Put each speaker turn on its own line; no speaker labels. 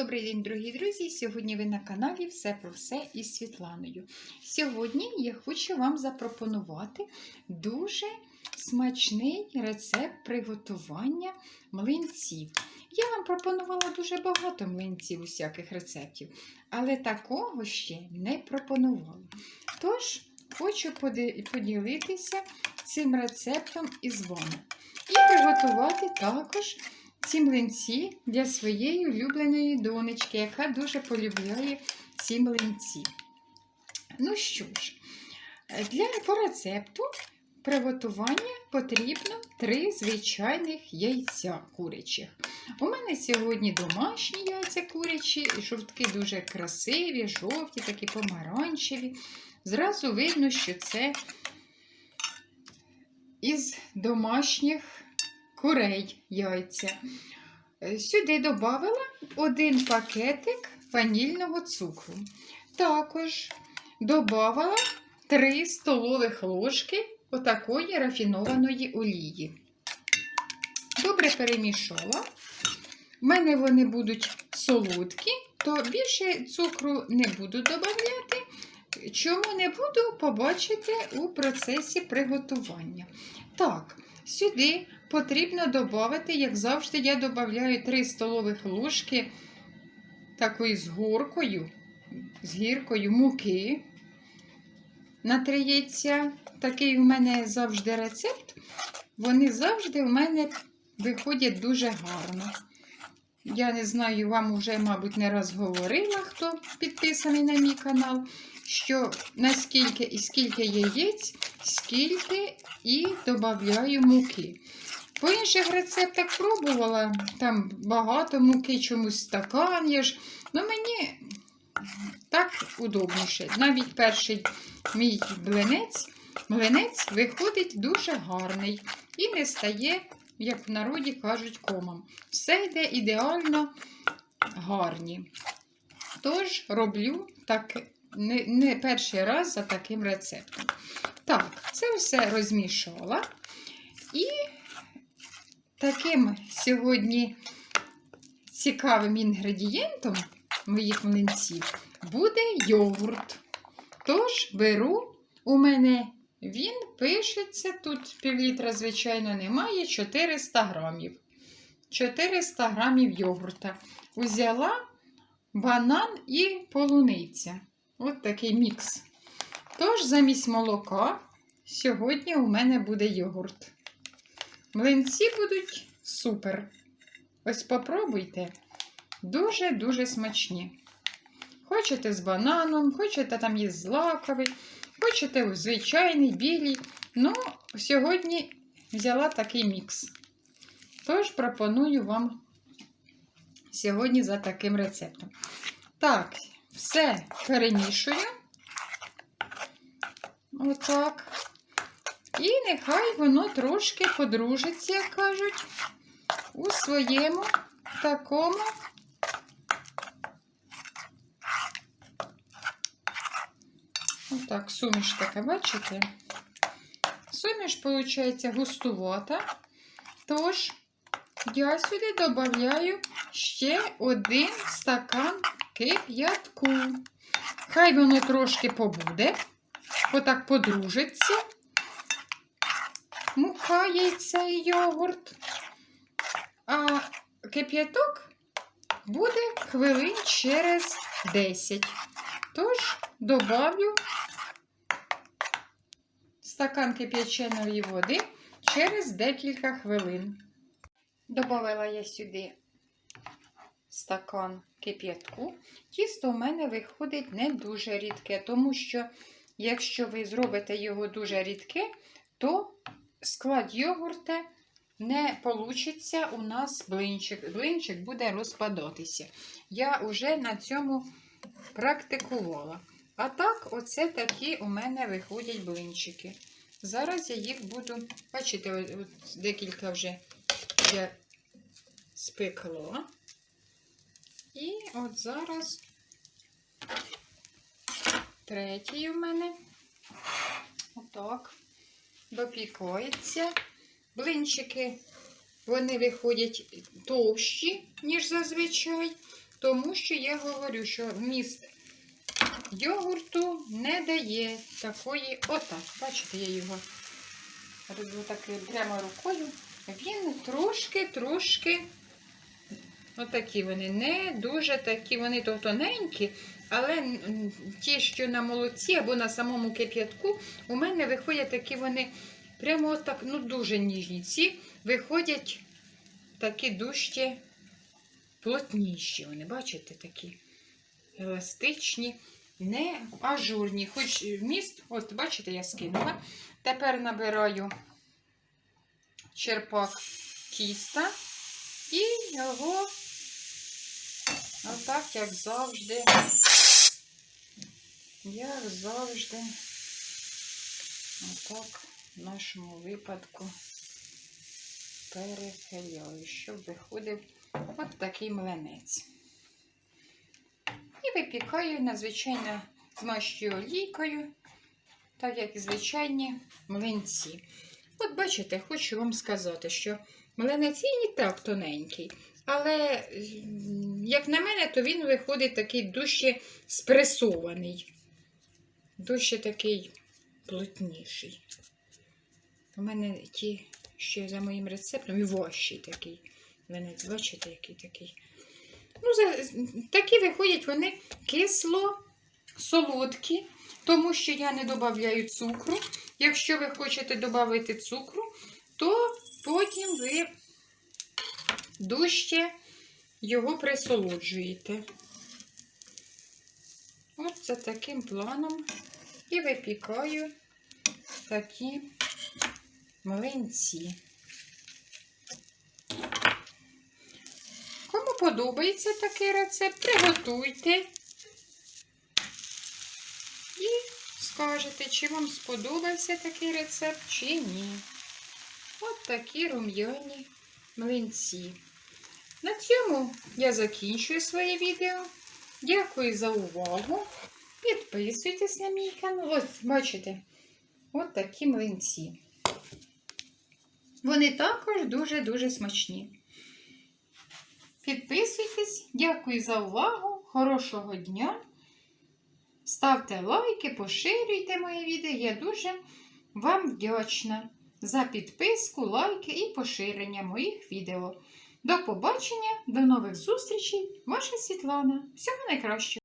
Добрий день, дорогі друзі! Сьогодні ви на каналі Все про все із Світланою. Сьогодні я хочу вам запропонувати дуже смачний рецепт приготування млинців. Я вам пропонувала дуже багато млинців усяких рецептів, але такого ще не пропонувала. Тож, хочу поділитися цим рецептом із вами. І приготувати також ці млинці для своєї улюбленої донечки, яка дуже полюбляє ці млинці. Ну що ж, для по рецепту приготування потрібно 3 звичайних яйця курячих. У мене сьогодні домашні яйця курячі, жовтки дуже красиві, жовті, такі помаранчеві. Зразу видно, що це із домашніх курей яйця. Е, Сюди додала один пакетик ванільного цукру. Також додала 3 столових ложки отакої рафінованої олії. Добре перемішала. У мене вони будуть солодкі, то більше цукру не буду додавати. Чому не буду, побачите у процесі приготування. Так, сюди потрібно додати, як завжди, я додаю 3 столових ложки такої з горкою, з гіркою муки на 3 яйця. Такий у мене завжди рецепт. Вони завжди у мене виходять дуже гарно. Я не знаю, вам вже, мабуть, не раз говорила, хто підписаний на мій канал, що наскільки і скільки яєць, скільки і додаю муки. По інших рецептах пробувала, там багато муки, чомусь стакан є ж. Ну мені так удобніше. Навіть перший мій блинець, млинець виходить дуже гарний і не стає, як в народі кажуть, комом. Все йде ідеально гарні. Тож роблю так не, не перший раз за таким рецептом. Так, це все розмішала. І таким сьогодні цікавим інгредієнтом моїх млинців буде йогурт. Тож беру, у мене він пишеться, тут півлітра, звичайно, немає, 400 грамів. 400 грамів йогурта. Узяла банан і полуниця. От такий мікс. Тож, замість молока, сьогодні у мене буде йогурт. Млинці будуть супер. Ось попробуйте. Дуже-дуже смачні. Хочете з бананом, хочете там є злаковий, хочете звичайний, білий. Ну, сьогодні взяла такий мікс. Тож пропоную вам сьогодні за таким рецептом. Так, все перемішую. Отак. І нехай воно трошки подружиться, як кажуть, у своєму такому отак, суміш така, бачите? Суміш, виходить, густувата. Тож, я сюди додаю ще один стакан кип'ятку. Хай воно трошки побуде, отак подружиться. Мука, яйця йогурт. А кип'яток буде хвилин через 10. Тож добавлю стакан кип'яченої води через декілька хвилин. Добавила я сюди стакан кип'ятку. Тісто у мене виходить не дуже рідке, тому що, якщо ви зробите його дуже рідке, то склад йогурта не получиться у нас блинчик. Блинчик буде розпадатися. Я вже на цьому практикувала. А так, оце такі у мене виходять блинчики. Зараз я їх буду, бачите, от, от декілька вже я спекла. І от зараз третій у мене. Отак. Допікається. Блинчики, вони виходять товщі, ніж зазвичай. тому що я говорю, що вміст йогурту не дає такої. Отак, бачите, я його роблю таки прямо рукою. Він трошки-трошки. Отакі вони, не дуже такі, вони то тоненькі, але ті, що на молоці або на самому кип'ятку, у мене виходять такі вони прямо отак, ну дуже ніжні. Ці виходять такі дужче плотніші. Вони, бачите, такі еластичні, не ажурні. Хоч вміст, от бачите, я скинула. Тепер набираю черпак тіста і його отак, як завжди, як завжди, отак в нашому випадку перехиляю, щоб виходив от такий млинець. І випікаю надзвичайно змащую олійкою, так як і звичайні млинці. От бачите, хочу вам сказати, що млинець і не так тоненький. Але, як на мене, то він виходить такий дужче спресований, дужче такий плотніший. У мене ті, що за моїм рецептом, і важчий такий. Млинець, бачите, який такий. Ну, за- такі виходять вони кисло солодкі, тому що я не додаю цукру. Якщо ви хочете додати цукру, то потім ви дужче його присолоджуєте. От за таким планом і випікаю такі млинці. Кому подобається такий рецепт, приготуйте і скажете, чи вам сподобався такий рецепт, чи ні. От такі рум'яні млинці. На цьому я закінчую своє відео. Дякую за увагу. Підписуйтесь на мій канал. Ось, бачите, от такі млинці. Вони також дуже-дуже смачні. Підписуйтесь, дякую за увагу. Хорошого дня. Ставте лайки, поширюйте моє відео. Я дуже вам вдячна за підписку, лайки і поширення моїх відео. До побачення, до нових зустрічей. Ваша Світлана. Всього найкращого!